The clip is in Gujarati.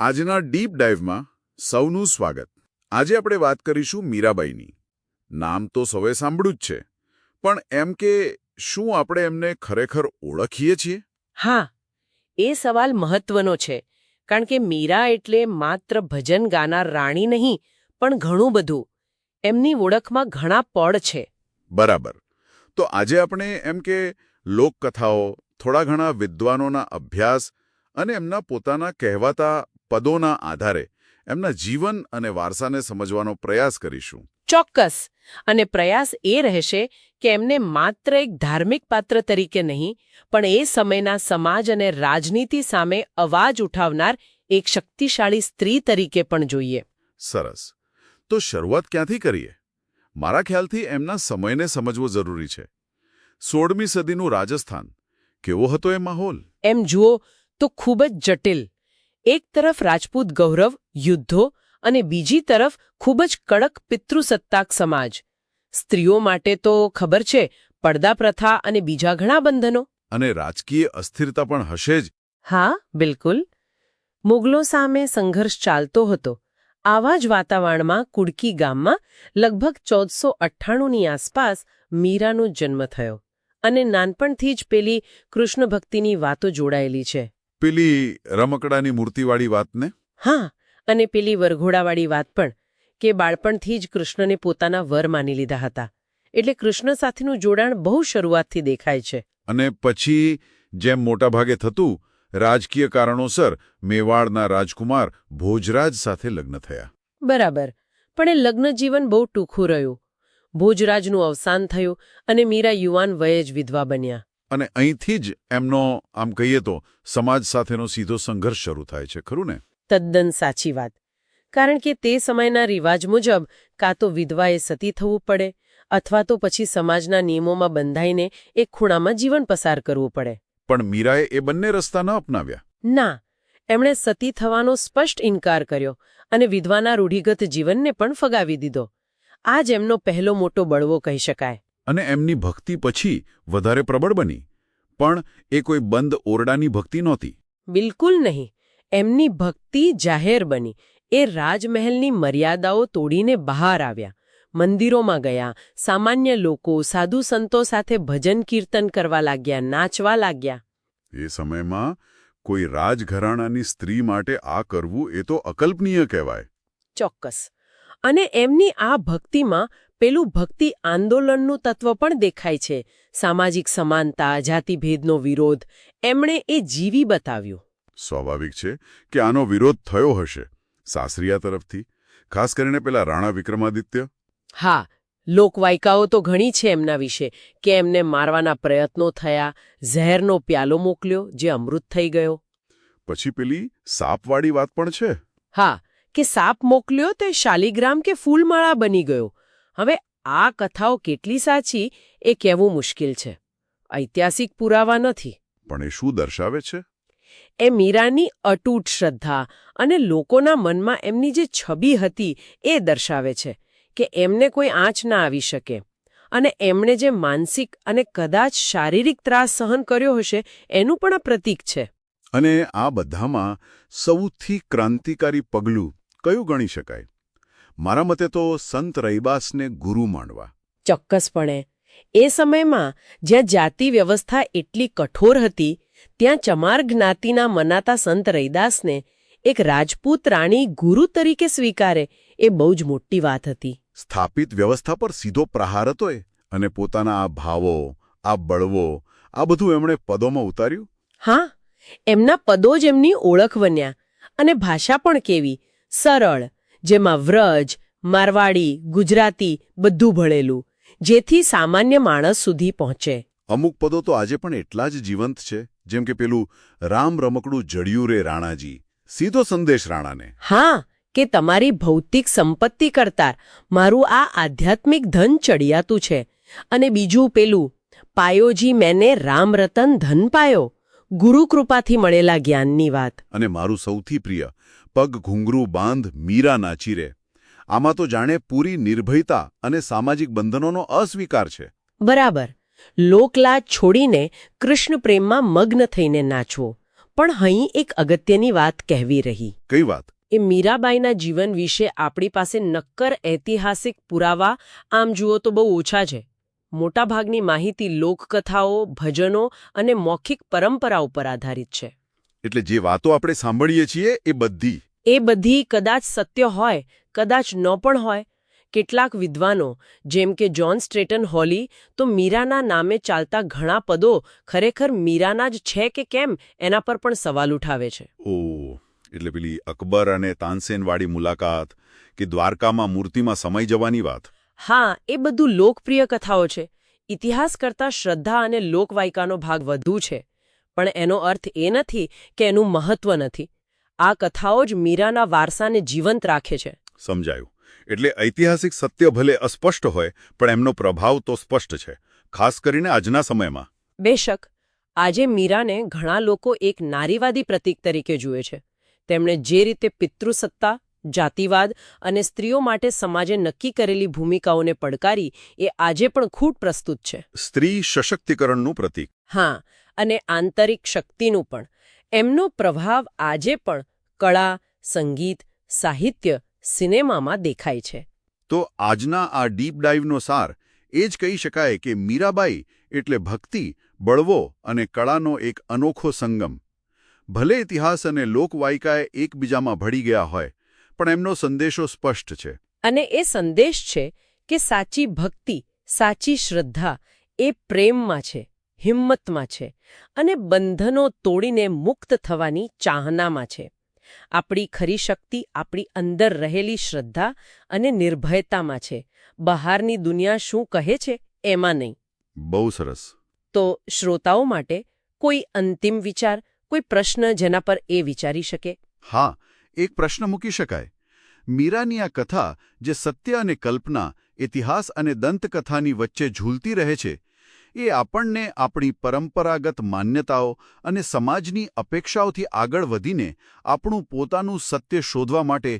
આજના ડીપ ડાઇવમાં સૌનું સ્વાગત. આજે આપણે વાત કરીશું મીરાબાઈની. નામ તો સૌએ સાંભળ્યું જ છે પણ એમ કે શું આપણે એમને ખરેખર ઓળખીએ છીએ? હા એ સવાલ મહત્વનો છે કારણ કે મીરા એટલે માત્ર ભજન ગાનાર રાણી નહીં પણ ઘણું બધું. એમની ઓળખમાં ઘણા પડ છે. બરાબર. તો આજે આપણે એમ કે લોકકથાઓ થોડા ઘણા વિદ્વાનોના અભ્યાસ અને એમના પોતાના કહેવાતા પદોના આધારે એમના જીવન અને વારસાને સમજવાનો પ્રયાસ કરીશું. ચોક્કસ. અને પ્રયાસ એ રહેશે કે એમને માત્ર એક ધાર્મિક પાત્ર તરીકે નહીં પણ એ સમયના સમાજ અને રાજનીતિ સામે અવાજ ઉઠાવનાર એક શક્તિશાળી સ્ત્રી તરીકે પણ જોઈએ. સરસ. તો શરૂઆત ક્યાંથી કરીએ? મારા ખ્યાલથી એમના સમયને સમજવો જરૂરી છે. સોળમી સદીનું રાજસ્થાન. કેવો હતો એ માહોલ? એમ જુઓ તો ખૂબ જ જટિલ. એક તરફ રાજપૂત ગૌરવ યુદ્ધો અને બીજી તરફ ખૂબ જ કડક પિતૃસત્તાક સમાજ. સ્ત્રીઓ માટે તો ખબર છે પડદા પ્રથા અને બીજા ઘણા બંધનો. અને રાજકીય અસ્થિરતા પણ હશે જ. હા બિલકુલ. મુગલો સામે સંઘર્ષ ચાલતો હતો. આવા જ વાતાવરણમાં કુડકી ગામમાં લગભગ ચૌદસો અઠ્ઠાણુંની આસપાસ મીરાનો જન્મ થયો. અને નાનપણથી જ પેલી કૃષ્ણ ભક્તિની વાતો જોડાયેલી છે. પેલી રમકડાની મૂર્તિવાળી વાતને? હા અને પેલી વરઘોડાવાળી વાત પણ કે બાળપણથી જ કૃષ્ણને પોતાના વર માની લીધા હતા. એટલે કૃષ્ણ સાથેનું જોડાણ બહુ શરૂઆતથી દેખાય છે. અને પછી જેમ મોટાભાગે થતું રાજકીય કારણોસર મેવાડના રાજકુમાર ભોજરાજ સાથે લગ્ન થયા. બરાબર પણ એ લગ્ન જીવન બહુ ટૂંકું રહ્યું. ભોજરાજનું અવસાન થયું અને મીરા યુવાન વયે જ વિધવા બન્યા. અને અહીંથી જ એમનો આમ કહીએ તો સમાજ સાથેનો સીધો સંઘર્ષ શરૂ થાય છે ખરું ને? તદ્દન સાચી વાત. કારણ કે તે સમયના રિવાજ મુજબ કાં તો વિધવાએ સતી થવું પડે અથવા તો પછી સમાજના નિયમોમાં બંધાઈને એક ખૂણામાં જીવન પસાર કરવું પડે. પણ મીરાએ એ બંને રસ્તા ન અપનાવ્યા? ના. એમણે સતી થવાનો સ્પષ્ટ ઇનકાર કર્યો અને વિધવાના રૂઢિગત જીવનને પણ ફગાવી દીધો. આ જ એમનો પહેલો મોટો બળવો કહી શકાય. અને એમની ભક્તિ પછી વધારે પ્રબળ બની? પણ એ કોઈ બંધ ઓરડાની ભક્તિ નહોતી. બિલકુલ નહીં. એમની ભક્તિ જાહેર બની. એ રાજમહેલની મર્યાદાઓ તોડીને બહાર આવ્યા. મંદિરોમાં ગયા. સામાન્ય લોકો સાધુ સંતો સાથે ભજન કીર્તન કરવા લાગ્યા નાચવા લાગ્યા. એ સમયમાં કોઈ રાજઘરાણાની સ્ત્રી માટે આ કરવું એ તો અકલ્પનીય કહેવાય. ચોક્કસ. અને એમની આ ભક્તિમાં પેલું ભક્તિ આંદોલનનું તત્વ પણ દેખાય છે. સામાજિક સમાનતા જાતિભેદનો વિરોધ એમણે એ જીવી બતાવ્યું. સ્વાભાવિક છે કે આનો વિરોધ થયો હશે સાસરિયા તરફથી ખાસ કરીને પેલા રાણા વિક્રમાદિત્ય. હા લોકવાયકાઓ તો ઘણી છે એમના વિશે કે એમને મારવાના પ્રયત્નો થયા ઝેરનો પ્યાલો મોકલ્યો જે અમૃત થઈ ગયો. પછી પેલી સાપવાળી વાત પણ છે? હા કે સાપ મોકલ્યો તે શાલીગ્રામ શાલિગ્રામ કે ફૂલમાળા બની ગયો. હવે આ કથાઓ કેટલી સાચી એ કહેવું મુશ્કેલ છે. ઐતિહાસિક પુરાવા નથી. પણ એ શું દર્શાવે છે? એ મીરાની અટૂટ શ્રદ્ધા અને લોકોના મનમાં એમની જે છબી હતી એ દર્શાવે છે કે એમને કોઈ આંચ ના આવી શકે અને એમણે જે માનસિક અને કદાચ શારીરિક ત્રાસ સહન કર્યો હશે એનું પણ આ પ્રતીક છે. અને આ બધામાં સૌથી ક્રાંતિકારી પગલું કયું ગણી શકાય? મારા મતે તો સંત રૈબાસને ગુરુ માનવા. ચોક્કસપણે. એ સમયમાં જ્યાં જાતિ વ્યવસ્થા એટલી કઠોર હતી ત્યાં ચમાર જ્ઞાતિના મનાતા સંત રૈદાસને એક રાજપૂત રાણી ગુરુ તરીકે સ્વીકારે એ બહુ જ મોટી વાત હતી. સ્થાપિત વ્યવસ્થા પર સીધો પ્રહાર હતો એ અને પોતાના આ ભાવો આ બળવો આ બધું એમણે પદોમાં ઉતાર્યું? હા એમના પદો જ એમની ઓળખ બન્યા અને ભાષા પણ કેવી સરળ જેમાં વ્રજ મારવાડી ગુજરાતી બધું ભળેલું જેથી સામાન્ય માણસ સુધી પહોંચે. અમુક પદો તો આજે પણ એટલા જ જીવંત છે જેમ કે પેલું રામ રમકડું જડિયું રે રાણાજી. સીધો સંદેશ રાણાને. હા કે તમારી ભૌતિક સંપત્તિ કરતા મારું આ આધ્યાત્મિક ધન ચડિયાતું છે. અને બીજું પેલું પાયોજી મેને રામરતન ધન પાયો. ગુરુકૃપાથી મળેલા જ્ઞાનની વાત. અને મારું સૌથી પ્રિય પગ ઘૂંઘરું બાંધ મીરા નાચી રે આમાં તો જાણે પૂરી નિર્ભયતા અને સામાજિક બંધનોનો અસ્વીકાર છે. બરાબર. લોકલાજ છોડીને કૃષ્ણ પ્રેમમાં મગ્ન થઈને નાચવો. પણ અહીં એક અગત્યની વાત કહેવી રહી. કઈ વાત? એ મીરાબાઈના જીવન વિશે આપણી પાસે નક્કર ઐતિહાસિક પુરાવા આમ જુઓ તો બહુ ઓછા છે. મોટાભાગની માહિતી લોકકથાઓ ભજનો અને મૌખિક પરંપરા ઉપર આધારિત છે. એટલે જે વાતો આપણે સાંભળીએ છીએ એ બધી. એ બધી કદાચ સત્ય હોય કદાચ ન પણ હોય. કેટલાક વિદ્વાનો જેમ કે જ્હોન સ્ટ્રેટન હોલી તો મીરાના નામે ચાલતા ઘણા પદો ખરેખર મીરાના જ છે કે કેમ એના પર પણ સવાલ ઉઠાવે છે. ઓ એટલે પેલી અકબર અને તાનસેનવાળી મુલાકાત કે દ્વારકામાં મૂર્તિમાં સમય જવાની વાત? હા એ બધું લોકપ્રિય કથાઓ છે. ઇતિહાસ કરતાં શ્રદ્ધા અને લોકવાયકાનો ભાગ વધુ છે. પણ એનો અર્થ એ નથી કે એનું મહત્વ નથી. આ કથાઓ જ મીરાના વારસાને જીવંત રાખે છે. સમજાયું. એટલે ઐતિહાસિક સત્ય ભલે અસ્પષ્ટ હોય પણ એમનો પ્રભાવ તો સ્પષ્ટ છે. ખાસ કરીને આજના સમયમાં. બેશક આજે મીરાને ઘણા લોકો એક નારીવાદી પ્રતીક તરીકે જુએ છે. તેમણે જે રીતે પિતૃસત્તા જાતિવાદ અને સ્ત્રીઓ માટે સમાજે નક્કી કરેલી ભૂમિકાઓને પડકારી એ આજે પણ ખૂબ પ્રસ્તુત છે. સ્ત્રી સશક્તિકરણનું પ્રતીક. હા અને આંતરિક શક્તિનું પણ. એમનો પ્રભાવ આજે પણ કળા સંગીત સાહિત્ય સિનેમામાં દેખાય છે. તો આજના આ ડીપ ડાઇવનો સાર એ જ કહી શકાય કે મીરાબાઈ એટલે ભક્તિ બળવો અને કળાનો એક અનોખો સંગમ. ભલે ઇતિહાસ અને લોકવાયકાએ એકબીજામાં ભળી ગયા હોય પણ એમનો સંદેશો સ્પષ્ટ છે. અને એ સંદેશ છે કે સાચી ભક્તિ સાચી શ્રદ્ધા એ પ્રેમમાં છે. હિંમતમાં છે અને બંધનો તોડીને મુક્ત થવાની ચાહનામાં છે. આપણી ખરી શક્તિ આપણી અંદર રહેલી શ્રદ્ધા અને નિર્ભયતામાં છે. બહારની દુનિયા શું કહે છે એમાં નહીં. બહુ સરસ. તો શ્રોતાઓ માટે કોઈ અંતિમ વિચાર કોઈ પ્રશ્ન જેના પર એ વિચારી શકે? હા એક પ્રશ્ન મૂકી શકાય. મીરાની આ કથા જે સત્ય અને કલ્પના ઇતિહાસ અને દંતકથાની વચ્ચે ઝૂલતી રહે છે એ આપણને આપણી પરંપરાગત માન્યતાઓ અને સમાજની અપેક્ષાઓથી આગળ વધીને આપણું પોતાનું સત્ય શોધવા માટે